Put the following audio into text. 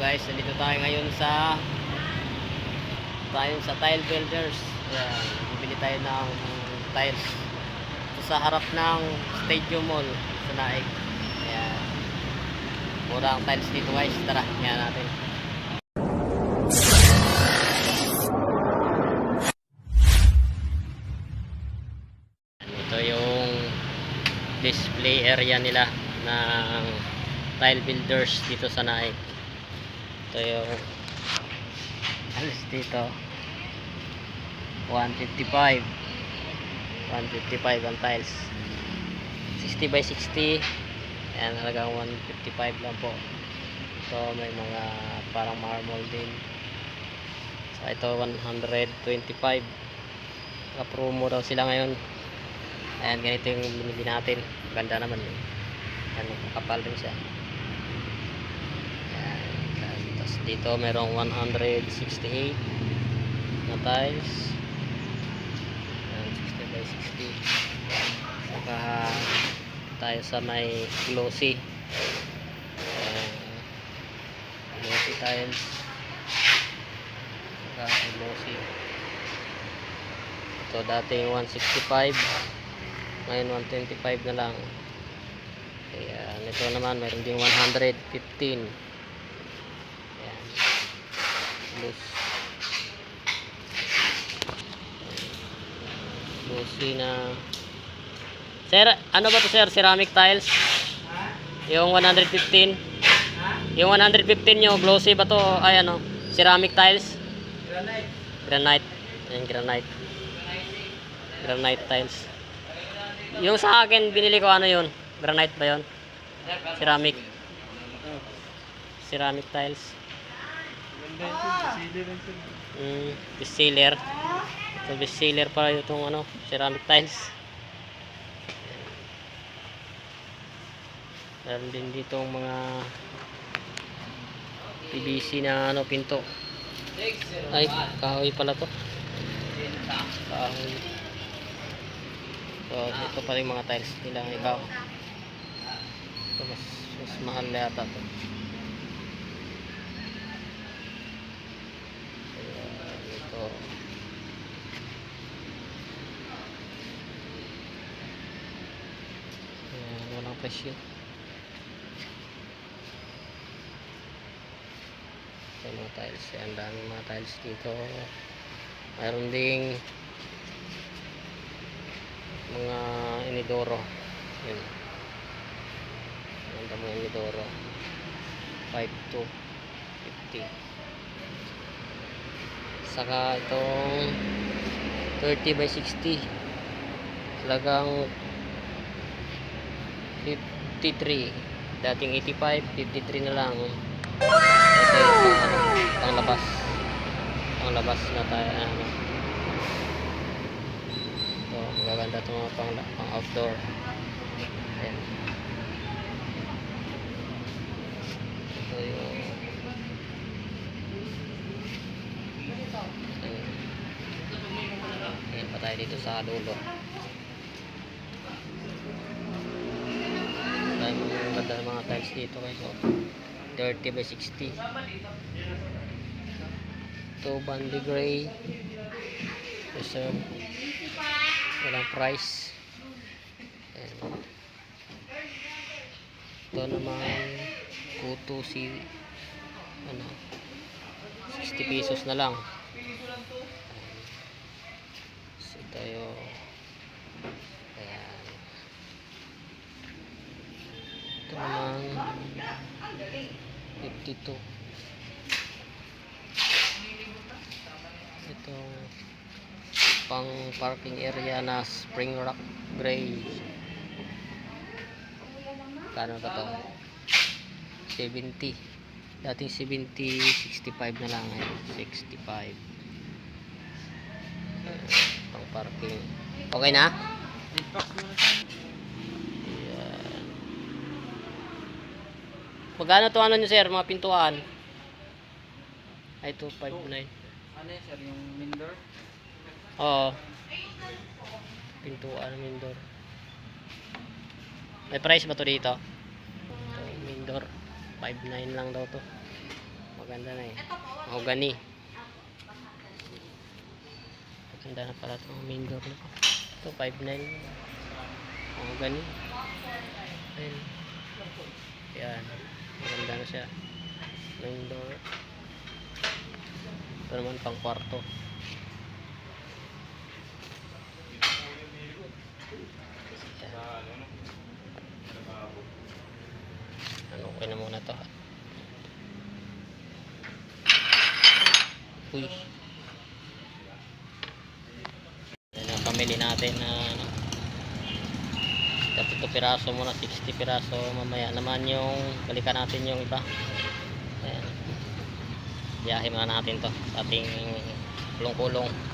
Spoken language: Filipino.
guys, nandito tayo ngayon sa tayo sa tile builders. Ayan, bibili tayo ng tiles. Ito sa harap ng Stadium Mall sa Naig. Ayan. Mura ang tiles dito guys. Tara, yan natin. Ito yung display area nila ng tile builders dito sa Naik. Ito yung alis dito. 155. 155 ang tiles. 60 by 60. Ayan, halagang 155 lang po. Ito may mga parang marble din. So ito 125. Naka-promo daw sila ngayon. Ayan, ganito yung binili natin. Ganda naman yun. Ayan, makapal din siya. Ayan. Tapos dito merong 168 na tiles. Ayan, 60 by 60. Saka tayo sa may glossy. Ayan. glossy tiles. Saka glossy. Ito dating 165 ngayon 125 na lang kaya ito naman meron ding 115 ayan loose loosey na. Sir ano ba to sir? Ceramic tiles? Yung 115 yung 115 nyo glossy ba to? Ay ano? Ceramic tiles? Granite. Ayan granite. Granite tiles. Yung sa akin binili ko ano yun? Granite ba yun? Ceramic. Ceramic tiles mm, bestseller. So bestseller pala itong ano ceramic tiles. Meron din dito mga PVC na ano pinto. Ay kahoy pala to. Kahoy. So, ito pa rin mga tiles nilang ikaw. So, mas, mas mahal na yata ito. Ito. Ayan, walang presyo. Ito mga tiles. Ayan, daming mga tiles dito. Mayroon ding mga inidoro yun ang ng inidoro 5 to 50 saka itong 30 by 60 talagang 53 dating 85 53 na lang. Ito yung pang, labas. Pang labas na tayo ano. So, magaganda itong mga pang, pang outdoor. Ayan. Ito yung Ayan. Ayan pa tayo dito sa dulo. Mga ganda ng mga tiles dito guys. Oh. 30 by 60. Ito bandy gray. Reserve walang price Ayan. ito naman kuto si ano 60 pesos na lang tayo ayan ito naman 52 ito pang parking area na Spring Rock Gray. Kano ba to? 70. Dating 70, 65 na lang ngayon. 65. Parking. Okay na? Ayan. Magkano to ano nyo sir? Mga pintuan? Ay, 259. Ano yun sir, yung Minder? Oo. Pintuan ng Mindor. May price ba to dito? Ito, Mindor. 5.9 lang daw to. maganda na eh. Mahogany. Maganda na pala itong main door na to. Ito, 5.9. Mahogany. Ayun. Yan. Maganda na siya. Main door. Ito naman pang kwarto. Ano okay na muna to. Uy. Pamili natin na ano. Tatlo piraso muna, 60 piraso. Mamaya naman yung balikan natin yung iba. Ayan. Biyahe muna natin to sa ating kulong-kulong.